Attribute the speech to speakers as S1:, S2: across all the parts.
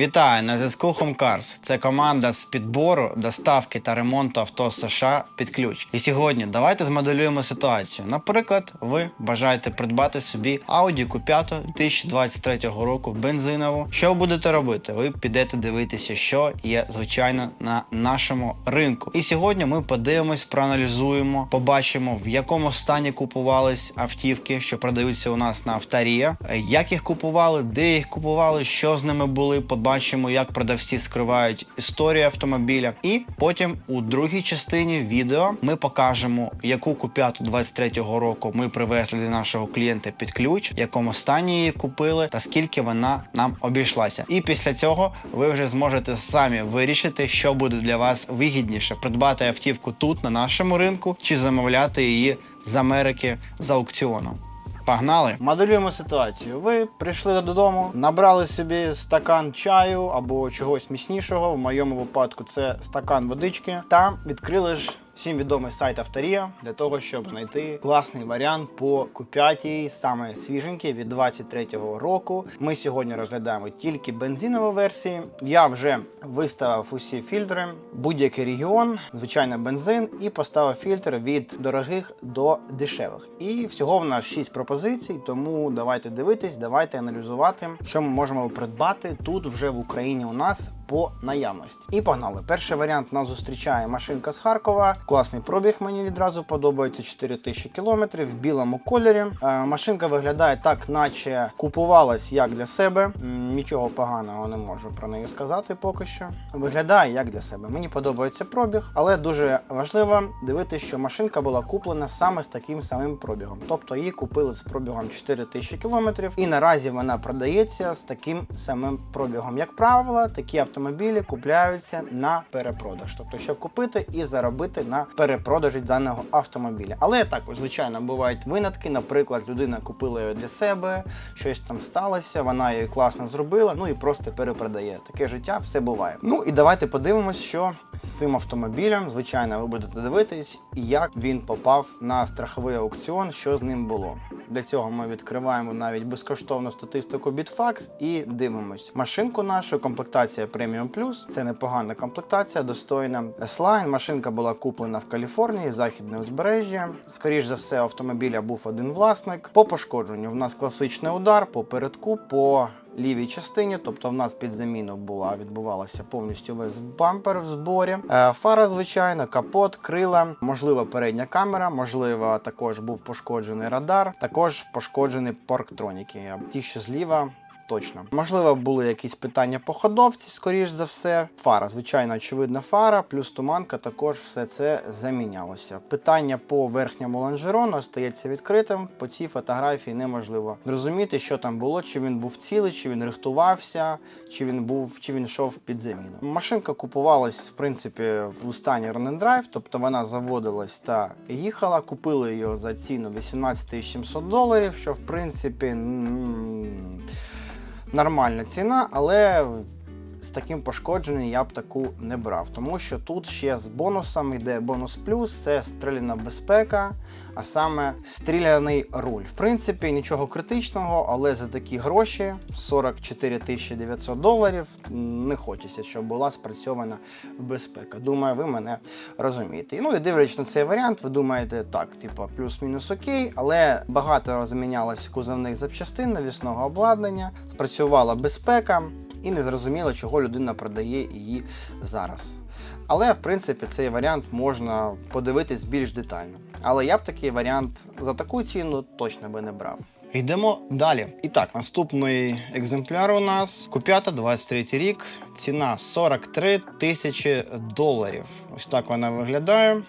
S1: Вітаю на зв'язку HomeCars. Це команда з підбору, доставки та ремонту авто США під ключ. І сьогодні давайте змоделюємо ситуацію. Наприклад, ви бажаєте придбати собі Audi Q5 2023 року бензинову. Що будете робити? Ви підете дивитися, що є звичайно на нашому ринку. І сьогодні ми подивимось, проаналізуємо, побачимо в якому стані купувались автівки, що продаються у нас на авторія, як їх купували, де їх купували, що з ними були. Побачимо, як продавці скривають історію автомобіля. І потім у другій частині відео ми покажемо, яку куп'яту 23-го року ми привезли для нашого клієнта під ключ, в якому стані її купили та скільки вона нам обійшлася. І після цього ви вже зможете самі вирішити, що буде для вас вигідніше придбати автівку тут на нашому ринку чи замовляти її з Америки за аукціоном. Погнали! Моделюємо ситуацію. Ви прийшли додому, набрали собі стакан чаю або чогось міцнішого. В моєму випадку це стакан водички, та відкрили ж. Всім відомий сайт Авторія для того, щоб знайти класний варіант по Q5, саме свіженький від 23-го року. Ми сьогодні розглядаємо тільки бензинові версії. Я вже виставив усі фільтри, будь-який регіон, звичайно, бензин, і поставив фільтр від дорогих до дешевих. І всього в нас 6 пропозицій. Тому давайте дивитись, давайте аналізувати, що ми можемо придбати тут вже в Україні у нас по наявності. І погнали. Перший варіант нас зустрічає машинка з Харкова. Класний пробіг мені відразу подобається 4000 кілометрів в білому кольорі. Е, машинка виглядає так, наче купувалась як для себе. Нічого поганого не можу про неї сказати поки що. Виглядає як для себе. Мені подобається пробіг, але дуже важливо дивитися, що машинка була куплена саме з таким самим пробігом. Тобто її купили з пробігом 4000 кілометрів, і наразі вона продається з таким самим пробігом. Як правило, такі автомобілі купляються на перепродаж, тобто, щоб купити і заробити на перепродажі даного автомобіля. Але також, звичайно, бувають винятки. Наприклад, людина купила її для себе, щось там сталося, вона її класно зробила, ну і просто перепродає. Таке життя все буває. Ну і давайте подивимось, що з цим автомобілем, звичайно, ви будете дивитись, як він попав на страховий аукціон, що з ним було. Для цього ми відкриваємо навіть безкоштовну статистику Bitfax і дивимось. Машинку нашу, комплектація Premium Plus. Це непогана комплектація, достойна. S-Line. Машинка була куплена в Каліфорнії, західне узбережжя. Скоріше за все, автомобіля був один власник. По пошкодженню в нас класичний удар по передку, по лівій частині, тобто в нас під заміну була, відбувалася повністю весь бампер в зборі. Е, Фара, звичайно, капот, крила, можливо, передня камера, можливо, також був пошкоджений радар, також пошкоджені парктроніки. Ті, що зліва. Точно, можливо, були якісь питання по ходовці, скоріш за все. Фара, звичайно, очевидна фара, плюс туманка, також все це замінялося. Питання по верхньому лонжерону остається відкритим. По цій фотографії неможливо зрозуміти, що там було, чи він був цілий, чи він рихтувався, чи він був, чи він йшов під заміну. Машинка купувалась в принципі в стані run drive, тобто вона заводилась та їхала. Купили її за ціну 18 700 доларів, що в принципі. Нормальна ціна, але з таким пошкодженням я б таку не брав, тому що тут ще з бонусом йде бонус плюс, це стріляна безпека, а саме стріляний руль. В принципі, нічого критичного, але за такі гроші 44 900 доларів не хочеться, щоб була спрацьована безпека. Думаю, ви мене розумієте. Ну і дивлячись на цей варіант, ви думаєте, так, типу, плюс-мінус окей, але багато замінялось кузовних запчастин, навісного обладнання, спрацювала безпека і не зрозуміло, чого людина продає її зараз. Але в принципі цей варіант можна подивитись більш детально. Але я б такий варіант за таку ціну точно би не брав. Йдемо далі. І так, наступний екземпляр у нас Куп'ята 23 рік, ціна 43 тисячі доларів. Ось так вона виглядає.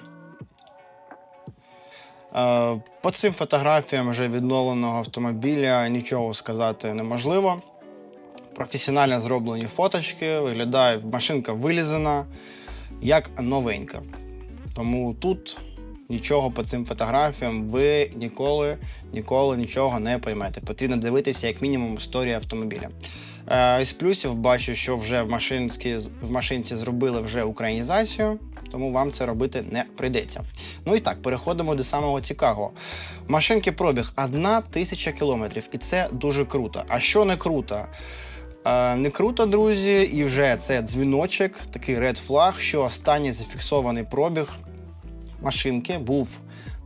S1: Е, По цим фотографіям вже відновленого автомобіля нічого сказати неможливо. Професіонально зроблені фоточки, виглядає машинка вилізана, як новенька. Тому тут нічого по цим фотографіям ви ніколи, ніколи нічого не поймете. Потрібно дивитися, як мінімум, історію автомобіля. Е, Із плюсів бачу, що вже в машинці, в машинці зробили вже українізацію, тому вам це робити не прийдеться. Ну і так, переходимо до самого цікавого. Машинки пробіг 1 тисяча кілометрів, і це дуже круто. А що не круто? Е, не круто, друзі, і вже це дзвіночок, такий red flag, що останній зафіксований пробіг машинки був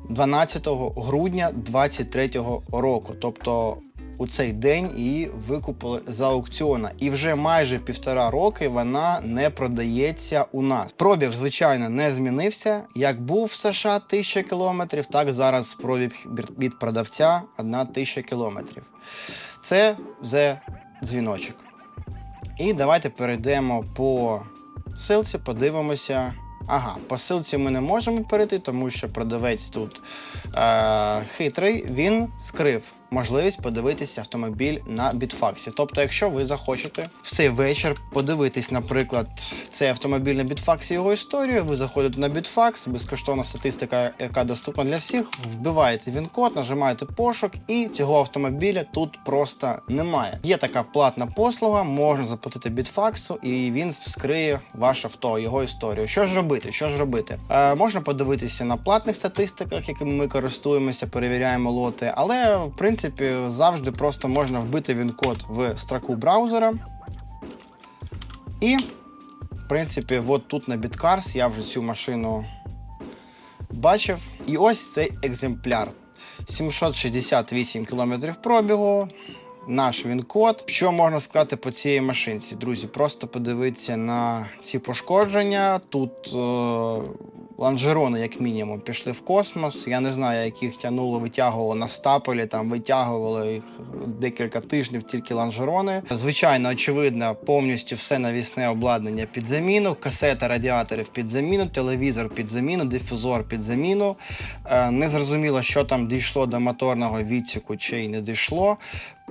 S1: 12 грудня 2023 року. Тобто у цей день її викупили з аукціона. І вже майже півтора роки вона не продається у нас. Пробіг, звичайно, не змінився. Як був в США 1000 кілометрів, так зараз пробіг від продавця 1000 кілометрів. Це вже дзвіночок. І давайте перейдемо по силці, подивимося. Ага, по силці ми не можемо перейти, тому що продавець тут е- хитрий, він скрив можливість подивитися автомобіль на бітфаксі. Тобто, якщо ви захочете в цей вечір подивитись, наприклад, цей автомобіль на бітфаксі його історію, ви заходите на бітфакс, безкоштовна статистика, яка доступна для всіх, вбиваєте він код, нажимаєте пошук, і цього автомобіля тут просто немає. Є така платна послуга, можна заплатити бітфаксу, і він вскриє ваше авто, його історію. Що ж робити? Що ж робити? Е, можна подивитися на платних статистиках, якими ми користуємося, перевіряємо лоти, але в принципі завжди просто можна вбити він код в строку браузера. І, в принципі, от тут на BitCars я вже цю машину бачив. І ось цей екземпляр. 768 км пробігу. Наш він-код. Що можна сказати по цій машинці? Друзі, просто подивіться на ці пошкодження. Тут е, лонжерони, як мінімум, пішли в космос. Я не знаю, як їх тягнуло, витягувало на стапелі, там витягували їх декілька тижнів, тільки лонжерони. Звичайно, очевидно, повністю все навісне обладнання під заміну, касета радіаторів під заміну, телевізор під заміну, дифузор під заміну. Е, Не зрозуміло, що там дійшло до моторного відсіку чи й не дійшло.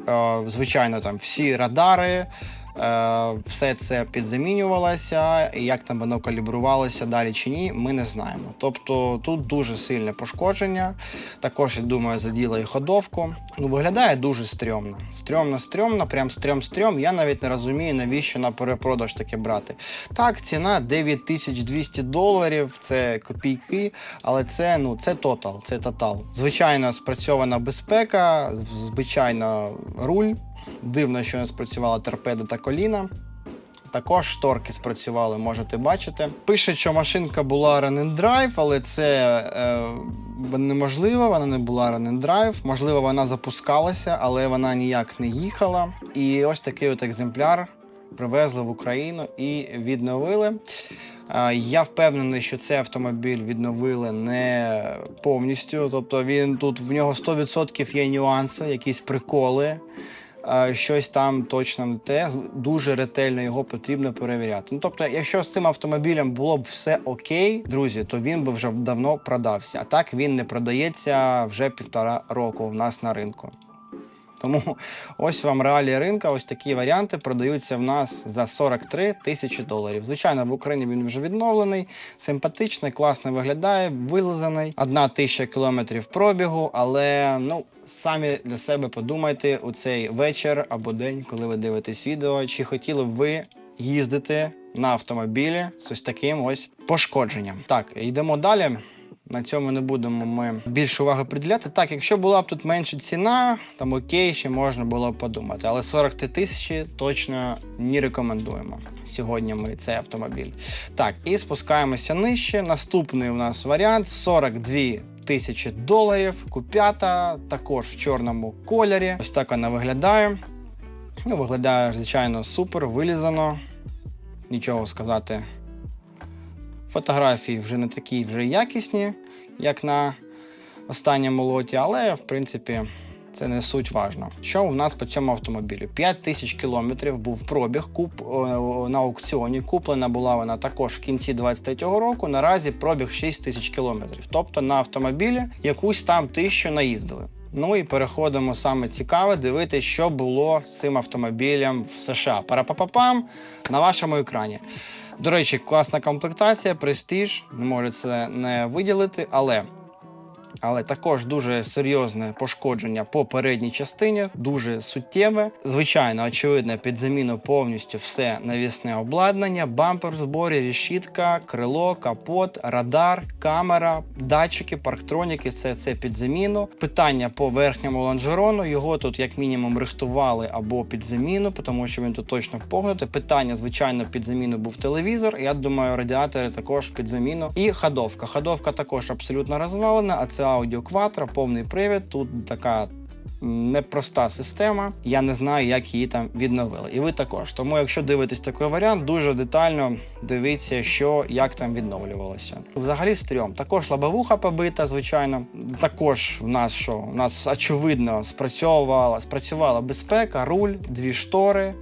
S1: Е, Звичайно, там всі радари. Е, Все це підзамінювалося, і як там воно калібрувалося далі чи ні, ми не знаємо. Тобто тут дуже сильне пошкодження. Також, я думаю, заділа і ходовку. Ну, виглядає дуже стрьомно. Стрьомно, стрьомно, прям стрьом-стрьом. Я навіть не розумію, навіщо на перепродаж таке брати. Так, ціна 9200 доларів, це копійки, але це ну це тотал, це тотал. Звичайно, спрацьована безпека, звичайно, руль. Дивно, що не спрацювала торпеда та коліна. Також шторки спрацювали, можете бачити. Пише, що машинка була run drive, але це е, неможливо, вона не була run drive. Можливо, вона запускалася, але вона ніяк не їхала. І ось такий от екземпляр привезли в Україну і відновили. Е, Я впевнений, що цей автомобіль відновили не повністю. Тобто він тут в нього 100% є нюанси, якісь приколи. Е, Щось там точно не те, дуже ретельно його потрібно перевіряти. Ну тобто, якщо з цим автомобілем було б все окей, друзі, то він би вже давно продався. А так він не продається вже півтора року в нас на ринку. Тому ось вам реалії ринка, ось такі варіанти продаються в нас за 43 тисячі доларів. Звичайно, в Україні він вже відновлений, симпатичний, класно виглядає, вилизаний. Одна тисяча кілометрів пробігу, але ну. Самі для себе подумайте у цей вечір або день, коли ви дивитесь відео, чи хотіли б ви їздити на автомобілі з ось таким ось пошкодженням. Так, йдемо далі. На цьому не будемо ми більше уваги приділяти. Так, якщо була б тут менша ціна, там окей, ще можна було б подумати. Але 43 тисячі точно не рекомендуємо. Сьогодні ми цей автомобіль. Так, і спускаємося нижче. Наступний у нас варіант 42 тисячі доларів. Куп'ята, також в чорному кольорі. Ось так вона виглядає. Ну, виглядає, звичайно, супер, вилізано. Нічого сказати Фотографії вже не такі вже якісні, як на останньому лоті, але в принципі це не суть важно. Що у нас по цьому автомобілю? 5 тисяч кілометрів був пробіг куп на аукціоні. Куплена була вона також в кінці 23-го року. Наразі пробіг 6 тисяч кілометрів. Тобто на автомобілі якусь там тисячу наїздили. Ну і переходимо саме цікаве дивитися, що було з цим автомобілем в США. Парапапапам на вашому екрані. До речі, класна комплектація, престиж, не можу це не виділити, але але також дуже серйозне пошкодження по передній частині, дуже суттєве. Звичайно, очевидно, під заміну повністю все навісне обладнання, бампер в зборі, решітка, крило, капот, радар, камера, датчики, парктроніки. Це це під заміну. Питання по верхньому лонжерону. Його тут як мінімум рихтували або під заміну, тому що він тут точно впогнутий. Питання, звичайно, під заміну був телевізор. Я думаю, радіатори також під заміну. І ходовка. Ходовка також абсолютно розвалена, а це аудіо Quattro, повний привід. Тут така. Непроста система, я не знаю, як її там відновили. І ви також. Тому, якщо дивитесь такий варіант, дуже детально дивіться, що як там відновлювалося. Взагалі стрьом. Також лобовуха побита, звичайно. Також в нас що? У нас очевидно спрацьовувала, спрацювала безпека, руль, дві штори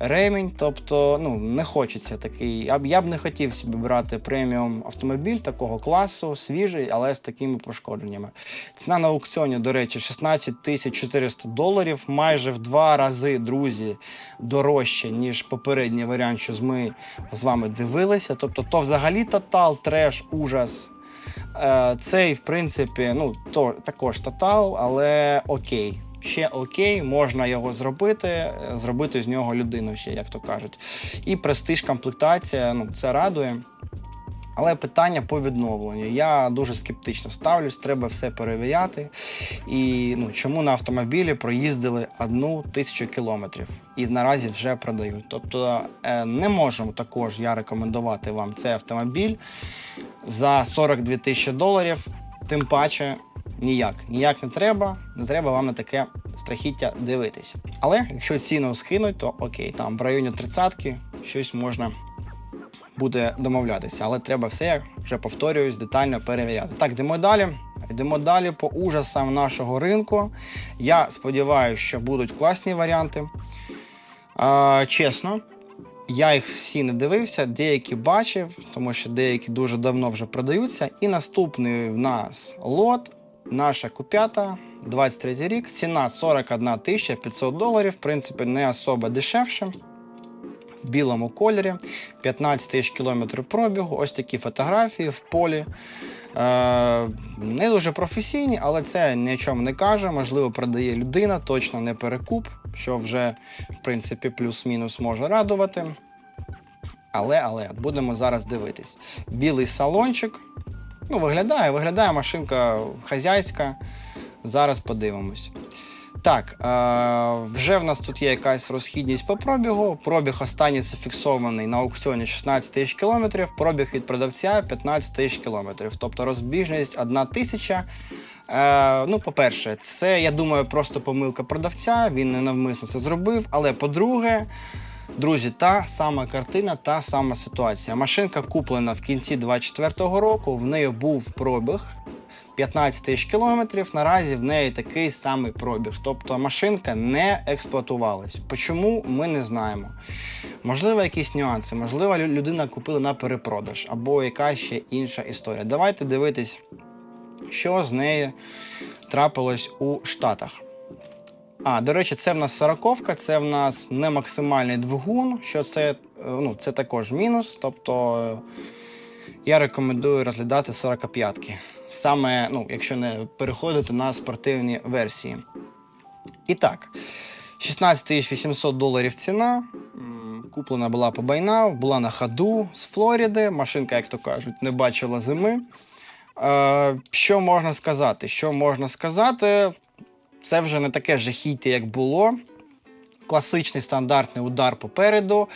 S1: ремінь. Тобто, ну не хочеться такий. Я б я б не хотів собі брати преміум автомобіль такого класу, свіжий, але з такими пошкодженнями. Ціна на аукціоні, до речі, 16 тисяч 400 доларів, майже в два рази, друзі, дорожче, ніж попередній варіант, що ми з вами дивилися. Тобто, то взагалі тотал, треш, ужас. Е, Цей, в принципі, ну, то, також тотал, але окей ще окей, можна його зробити, зробити з нього людину ще, як то кажуть. І престиж, комплектація, ну це радує. Але питання по відновленню. Я дуже скептично ставлюсь, треба все перевіряти. І ну, чому на автомобілі проїздили одну тисячу кілометрів і наразі вже продають. Тобто е, не можу також я рекомендувати вам цей автомобіль за 42 тисячі доларів. Тим паче ніяк. Ніяк не треба, не треба вам на таке страхіття дивитись. Але якщо ціну скинуть, то окей, там в районі 30-ки щось можна буде домовлятися. Але треба все, вже повторююсь, детально перевіряти. Так, йдемо далі. Йдемо далі по ужасам нашого ринку. Я сподіваюся, що будуть класні варіанти. А, Чесно, я їх всі не дивився, деякі бачив, тому що деякі дуже давно вже продаються. І наступний в нас лот Наша куп'ята, 23 рік, ціна 41 тисяча 500 доларів, в принципі, не особо дешевше. В білому кольорі, 15 тисяч кілометрів пробігу, ось такі фотографії в полі. Е, Не дуже професійні, але це нічому не каже. Можливо, продає людина, точно не перекуп, що вже, в принципі, плюс-мінус може радувати. Але, але будемо зараз дивитись. Білий салончик. Ну, виглядає, виглядає машинка хазяйська. Зараз подивимось. Так, е, вже в нас тут є якась розхідність по пробігу. Пробіг останній зафіксований на аукціоні 16 тисяч кілометрів, пробіг від продавця 15 тисяч кілометрів. Тобто розбіжність 1 тисяча. Е, ну, по-перше, це, я думаю, просто помилка продавця, він не навмисно це зробив. Але по-друге, Друзі, та сама картина, та сама ситуація. Машинка куплена в кінці 24-го року. В неї був пробіг 15 тисяч кілометрів. Наразі в неї такий самий пробіг. Тобто машинка не експлуатувалась. Чому ми не знаємо. Можливо, якісь нюанси, можливо, людина купила на перепродаж або якась ще інша історія. Давайте дивитись, що з нею трапилось у Штатах. А, до речі, це в нас сороковка, це в нас не максимальний двигун, що це е, ну, це також мінус. Тобто я рекомендую розглядати 45-ки. Саме, ну, якщо не переходити на спортивні версії. І так, 16 800 доларів ціна. Куплена була по байнав, була на ходу з Флориди. Машинка, як то кажуть, не бачила зими. Е, Що можна сказати? Що можна сказати? Це вже не таке жахіття, як було. Класичний стандартний удар попереду.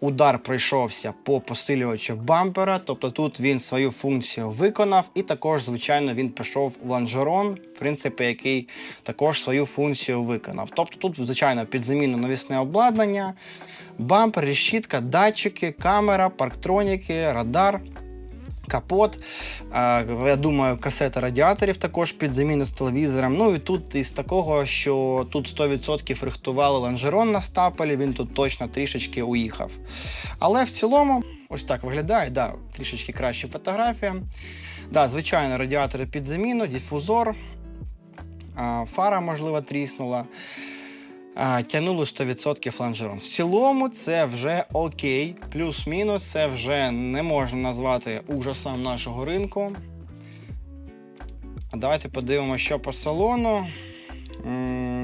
S1: Удар пройшовся по посилювачу бампера, тобто тут він свою функцію виконав, і також, звичайно, він пішов в лонжерон, в принципі, який також свою функцію виконав. Тобто тут, звичайно, під заміну навісне обладнання, бампер, решітка, датчики, камера, парктроніки, радар капот. Я думаю, касета радіаторів також під заміну з телевізором. Ну і тут із такого, що тут 100% рихтували лонжерон на стапелі, він тут точно трішечки уїхав. Але в цілому, ось так виглядає, да, трішечки краща фотографія. Да, Звичайно, радіатори під заміну, дифузор, фара, можливо, тріснула тягнули 100% фланжером. В цілому це вже окей, плюс-мінус, це вже не можна назвати ужасом нашого ринку. А давайте подивимося, що по салону.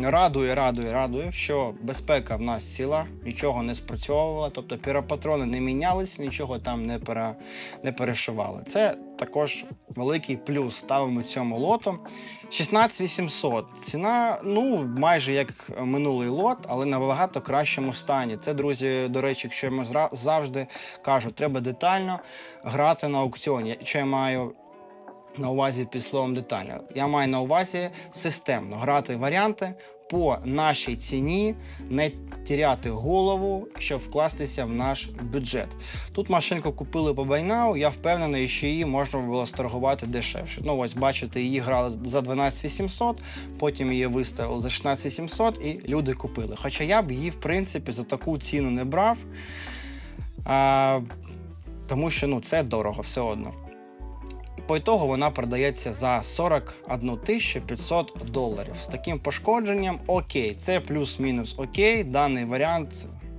S1: Радує, радує, радує, що безпека в нас ціла, нічого не спрацьовувала, тобто піропатрони не мінялись, нічого там не, пере, не перешивали. Це також великий плюс. Ставимо цьому лоту. 16800. Ціна, ну, майже як минулий лот, але набагато кращому стані. Це, друзі, до речі, якщо я завжди кажу, треба детально грати на аукціоні. Що я маю на увазі під словом детально. Я маю на увазі системно грати варіанти по нашій ціні, не тіряти голову, щоб вкластися в наш бюджет. Тут машинку купили по байнау, я впевнений, що її можна було сторгувати дешевше. Ну ось бачите, її грали за 12 800, потім її виставили за 16 800 і люди купили. Хоча я б її, в принципі, за таку ціну не брав. А, тому що ну, це дорого все одно. По ітогу вона продається за 41 500 доларів. З таким пошкодженням окей, це плюс-мінус окей. Даний варіант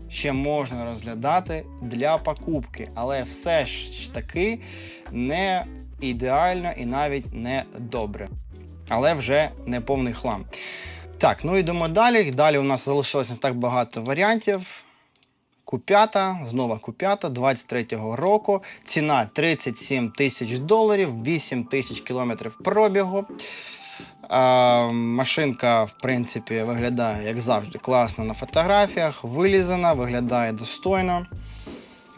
S1: ще можна розглядати для покупки, але все ж таки не ідеально і навіть не добре. Але вже не повний хлам. Так, ну йдемо далі. Далі у нас залишилось не так багато варіантів. Q5, знову Q5 23-го року. Ціна 37 тисяч доларів, 8 тисяч кілометрів пробігу. А, машинка, в принципі, виглядає, як завжди, класно на фотографіях, вилізана, виглядає достойно.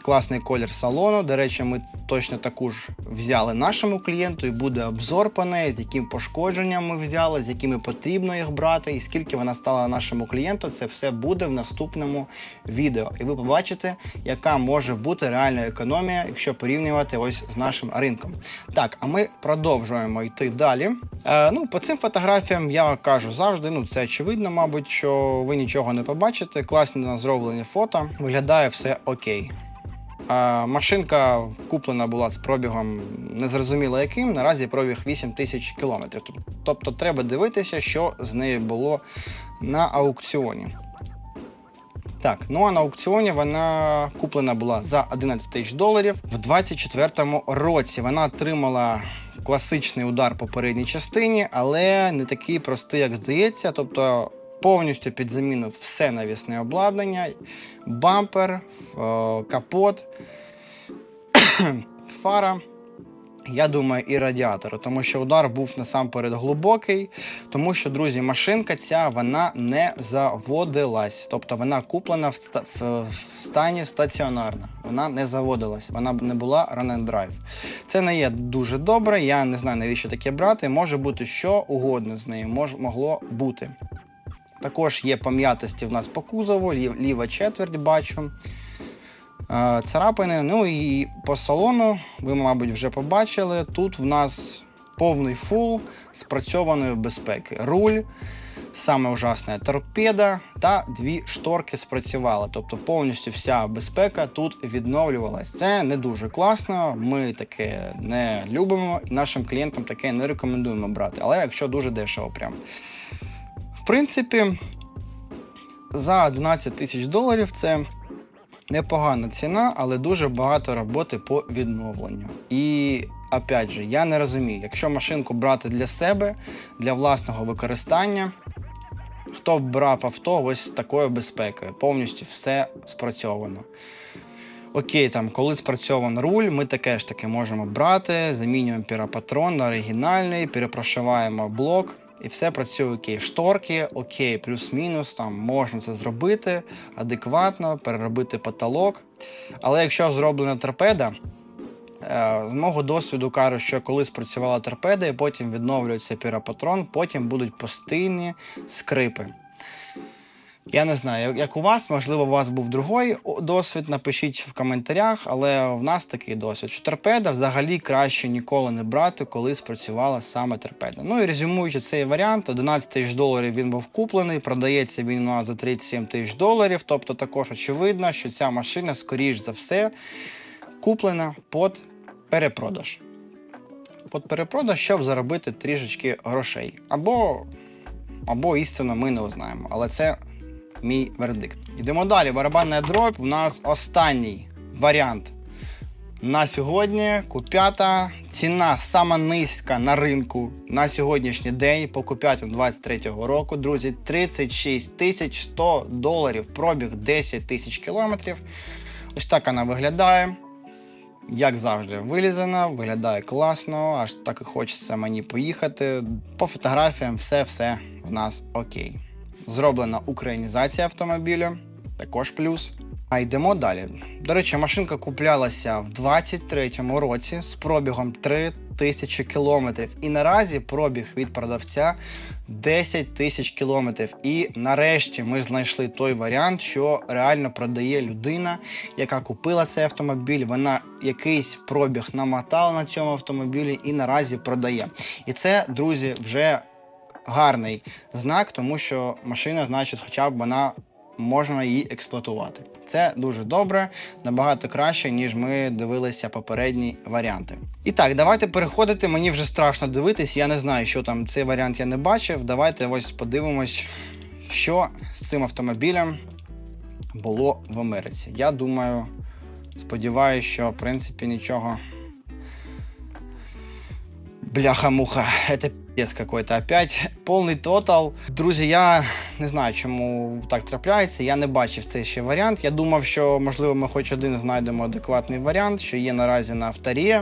S1: Класний колір салону. До речі, ми точно таку ж взяли нашому клієнту, і буде обзор по неї, з яким пошкодженням ми взяли, з якими потрібно їх брати, і скільки вона стала нашому клієнту. Це все буде в наступному відео. І ви побачите, яка може бути реальна економія, якщо порівнювати ось з нашим ринком. Так, а ми продовжуємо йти далі. Е, ну, по цим фотографіям я кажу завжди. Ну, це очевидно, мабуть, що ви нічого не побачите. Класні зроблені фото. Виглядає все окей. Машинка куплена була з пробігом незрозуміло яким. Наразі пробіг 8 тисяч кілометрів. Тобто треба дивитися, що з нею було на аукціоні. Так, ну а на аукціоні вона куплена була за 11 тисяч доларів в 24-му році. Вона отримала класичний удар по передній частині, але не такий простий, як здається. Тобто повністю під заміну все навісне обладнання, бампер, е, капот, фара. Я думаю, і радіатор, тому що удар був насамперед глибокий, тому що, друзі, машинка ця вона не заводилась. Тобто вона куплена в, ста- в, стані стаціонарна. Вона не заводилась, вона не була run and drive. Це не є дуже добре. Я не знаю, навіщо таке брати. Може бути що угодно з нею, мож, могло бути. Також є пом'ятості в нас по кузову, ліва четверть бачу. Е, Царапини. Ну і по салону, ви, мабуть, вже побачили. Тут в нас повний фул спрацьованої безпеки. Руль, саме ужасна торпеда та дві шторки спрацювали. Тобто повністю вся безпека тут відновлювалась. Це не дуже класно. Ми таке не любимо і нашим клієнтам таке не рекомендуємо брати. Але якщо дуже дешево, прям. Принципі, за 11 тисяч доларів це непогана ціна, але дуже багато роботи по відновленню. І опять же, я не розумію, якщо машинку брати для себе, для власного використання, хто брав авто ось з такою безпекою, повністю все спрацьовано. Окей, там, коли спрацьований руль, ми таке ж таки можемо брати, замінюємо піропатрон на оригінальний, перепрошиваємо блок. І все працює окей. Шторки, окей, плюс-мінус, там можна це зробити адекватно, переробити потолок. Але якщо зроблена торпеда, е, з мого досвіду кажу, що коли спрацювала торпеда і потім відновлюється піропатрон, потім будуть постійні скрипи. Я не знаю, як- у вас, можливо, у вас був другий досвід, напишіть в коментарях, але в нас такий досвід, що торпеда взагалі краще ніколи не брати, коли спрацювала саме торпеда. Ну і резюмуючи цей варіант, 11 тисяч доларів він був куплений, продається він у нас за 37 тисяч доларів. Тобто також очевидно, що ця машина, скоріш за все, куплена під перепродаж. Під перепродаж, щоб заробити трішечки грошей. Або, або істину ми не узнаємо. Але це мій вердикт. Йдемо далі. Барабанна дробь. У нас останній варіант На сьогодні Q5 ціна сама низька на ринку на сьогоднішній день по Q5 23 року, друзі, 36 тисяч 100 доларів, пробіг 10 тисяч кілометрів. Ось так вона виглядає. Як завжди, вилізана, виглядає класно, аж так і хочеться мені поїхати. По фотографіям все-все в нас окей. Зроблена українізація автомобіля, також плюс. А йдемо далі. До речі, машинка куплялася в 23-му році з пробігом 3 тисячі кілометрів. І наразі пробіг від продавця 10 тисяч кілометрів. І нарешті ми знайшли той варіант, що реально продає людина, яка купила цей автомобіль. Вона якийсь пробіг намотала на цьому автомобілі і наразі продає. І це, друзі, вже гарний знак, тому що машина, значить, хоча б вона можна її експлуатувати. Це дуже добре, набагато краще, ніж ми дивилися попередні варіанти. І так, давайте переходити. Мені вже страшно дивитись. Я не знаю, що там цей варіант я не бачив. Давайте ось подивимось, що з цим автомобілем було в Америці. Я думаю, сподіваюся, що в принципі нічого. Бляха-муха, это пиздец какой-то опять. Повний тотал. Друзі, я не знаю, чому так трапляється. Я не бачив цей ще варіант. Я думав, що можливо ми хоч один знайдемо адекватний варіант, що є наразі на авторі.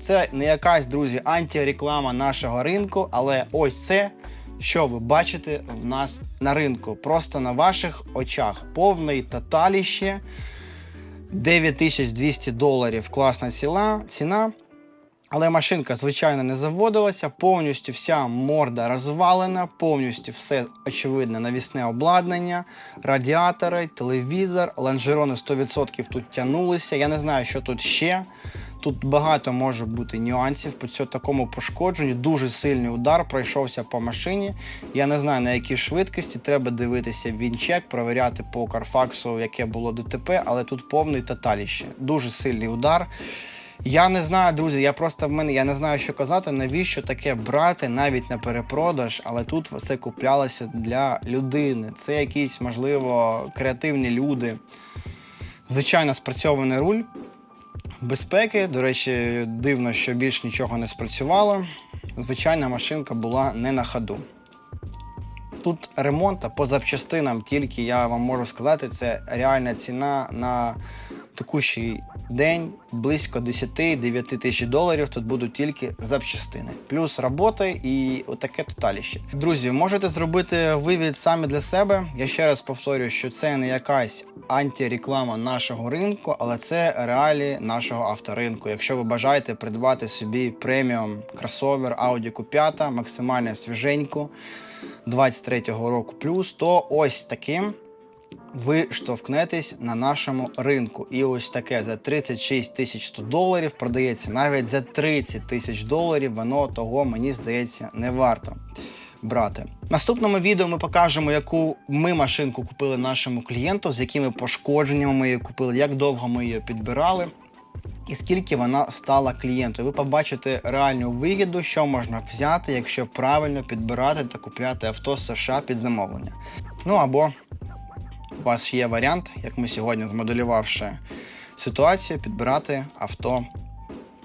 S1: Це не якась, друзі, антиреклама нашого ринку, але ось це, що ви бачите в нас на ринку. Просто на ваших очах. Повний тоталіще. 9200 доларів класна ціна. Але машинка, звичайно, не заводилася, повністю вся морда розвалена, повністю все очевидне навісне обладнання, радіатори, телевізор, лонжерони 100% тут тягнулися. Я не знаю, що тут ще. Тут багато може бути нюансів по цьому такому пошкодженню. Дуже сильний удар пройшовся по машині. Я не знаю на якій швидкості. Треба дивитися вінчек, провіряти по Карфаксу, яке було ДТП, але тут повний тоталіще. Дуже сильний удар. Я не знаю, друзі. Я просто в мене я не знаю, що казати, навіщо таке брати навіть на перепродаж, але тут все куплялося для людини. Це якісь, можливо, креативні люди. Звичайно, спрацьований руль безпеки. До речі, дивно, що більш нічого не спрацювало. Звичайна машинка була не на ходу. Тут ремонт по запчастинам, тільки я вам можу сказати, це реальна ціна на текущий день близько 10-9 тисяч доларів. Тут будуть тільки запчастини, плюс робота і отаке тоталіще. Друзі, можете зробити вивід самі для себе. Я ще раз повторюю, що це не якась антиреклама нашого ринку, але це реалії нашого авторинку. Якщо ви бажаєте придбати собі преміум кросовер Audi Q5, максимально свіженьку. 23-го року плюс, то ось таким ви штовхнетесь на нашому ринку. І ось таке за 36 тисяч 100 доларів продається навіть за 30 тисяч доларів, воно того, мені здається, не варто. Брати. В наступному відео ми покажемо, яку ми машинку купили нашому клієнту, з якими пошкодженнями ми її купили, як довго ми її підбирали і скільки вона стала клієнту. Ви побачите реальну вигіду, що можна взяти, якщо правильно підбирати та купляти авто з США під замовлення. Ну або вас є варіант, як ми сьогодні змоделювавши ситуацію, підбирати авто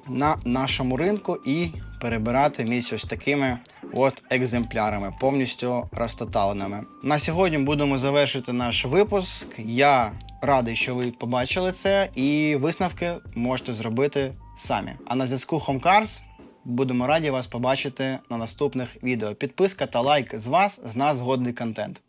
S1: на нашому ринку і перебирати місць ось такими от екземплярами, повністю розтоталеними. На сьогодні будемо завершити наш випуск. Я радий, що ви побачили це, і висновки можете зробити самі. А на зв'язку HomeCars будемо раді вас побачити на наступних відео. Підписка та лайк з вас, з нас годний контент.